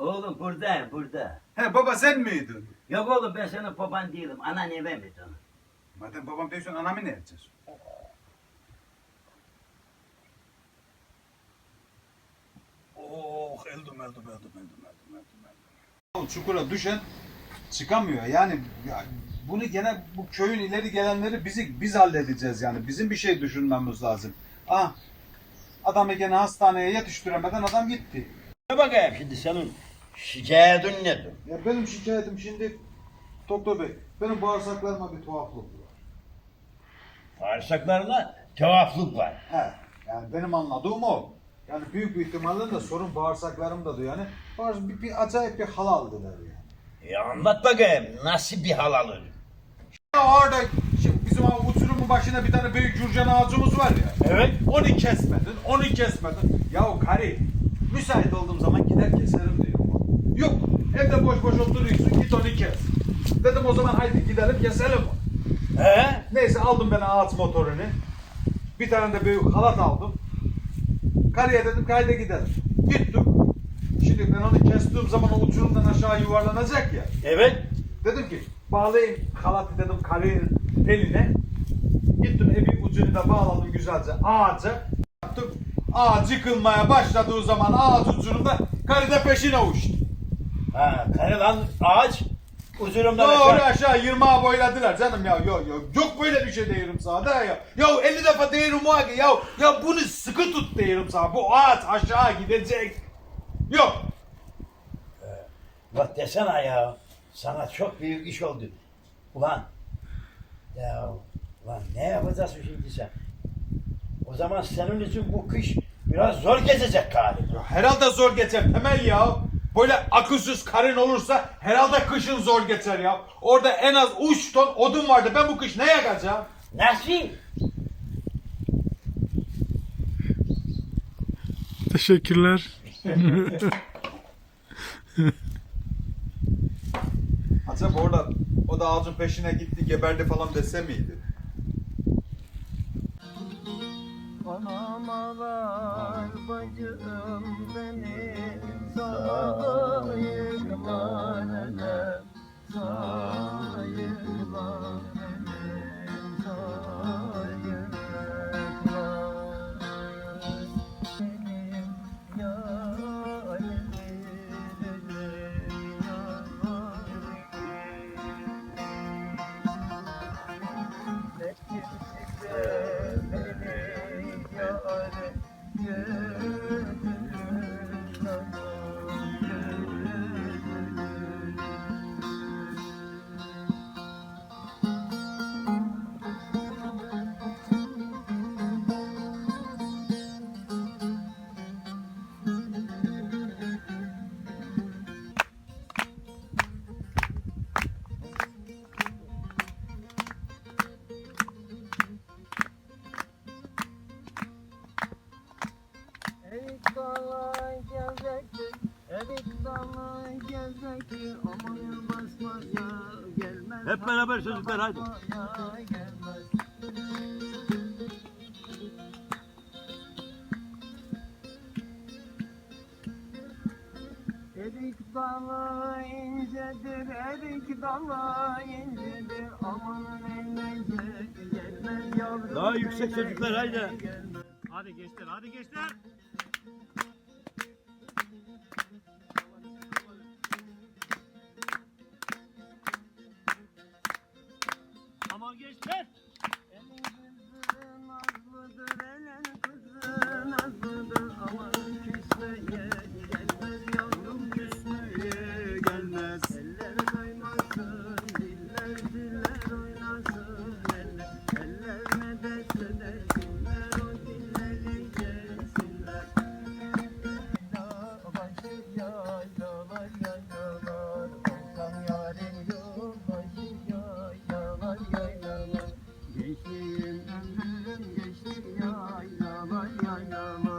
Oğlum burada, burada. He baba sen miydin? Yok oğlum ben senin baban değilim. Anan evemedi onu. Madem babam diyorsun anamı ne edeceğiz? Oh öldüm öldüm öldüm öldüm öldüm öldüm öldüm. Çukura düşen çıkamıyor yani ya bunu gene bu köyün ileri gelenleri bizi biz halledeceğiz yani bizim bir şey düşünmemiz lazım. Ah adamı gene hastaneye yetiştiremeden adam gitti. Ne bakayım şimdi senin şikayetin nedir? Ya benim şikayetim şimdi doktor bey benim bağırsaklarıma bir tuhaflık var. Bağırsaklarına tuhaflık var. He. Yani benim anladığım o. Yani büyük bir ihtimalle de sorun bağırsaklarımda diyor. Yani bağırs bir, bir acayip bir hal aldılar yani. E anlat bakayım nasıl bir hal alır? Ya orada şimdi bizim o uçurumun başına bir tane büyük cürcan ağacımız var ya. Evet. Onu kesmedin, onu kesmedin. Ya o kari müsait olduğum zaman gider keserim diyor. Yok evde boş boş oturuyorsun git onu kes. Dedim o zaman haydi gidelim keselim onu. He? Neyse aldım ben ağaç motorunu. Bir tane de büyük halat aldım. Karıya dedim kayda gidelim. Gittim. Şimdi ben onu kestiğim zaman o uçurumdan aşağı yuvarlanacak ya. Evet. Dedim ki bağlayayım halatı dedim karının beline. Gittim evi ucunu da bağladım güzelce ağaca. Yaptım. Ağaç yıkılmaya başladığı zaman ağaç ucunda karı da peşine uçtu. Ha, karılan ağaç uzunumdan Doğru aşağı. aşağı 20 boyladılar canım ya yok yok yok böyle bir şey sana da ya. Ya 50 defa diyorum o ya ya bunu sıkı tut diyorum sana bu ağaç aşağı gidecek. Yok. Bak desene ya. Sana çok büyük iş oldu. Ulan. Ya ulan ne yapacaksın şimdi sen? O zaman senin için bu kış biraz zor geçecek galiba. Ya herhalde zor geçer Temel ya. Böyle akılsız karın olursa herhalde kışın zor geçer ya. Orada en az 3 ton odun vardı. Ben bu kış ne yakacağım? Nasıl? Teşekkürler. Acaba orada o da ağacın peşine gitti geberdi falan dese miydi? Anam ağlar bacım beni Sağ Erik dalı gezektir, erik dalı gezektir, aman basmaya gelmez. Hep beraber çocuklar, haydi. basmaya gelmez. Erik dalı incedir, erik dalı incedir, aman eğlence gelmez yavrum. Daha yüksek çocuklar, haydi. Hadi gençler, hadi gençler. Güldüm güldüm geçtim yaylalar yaylalar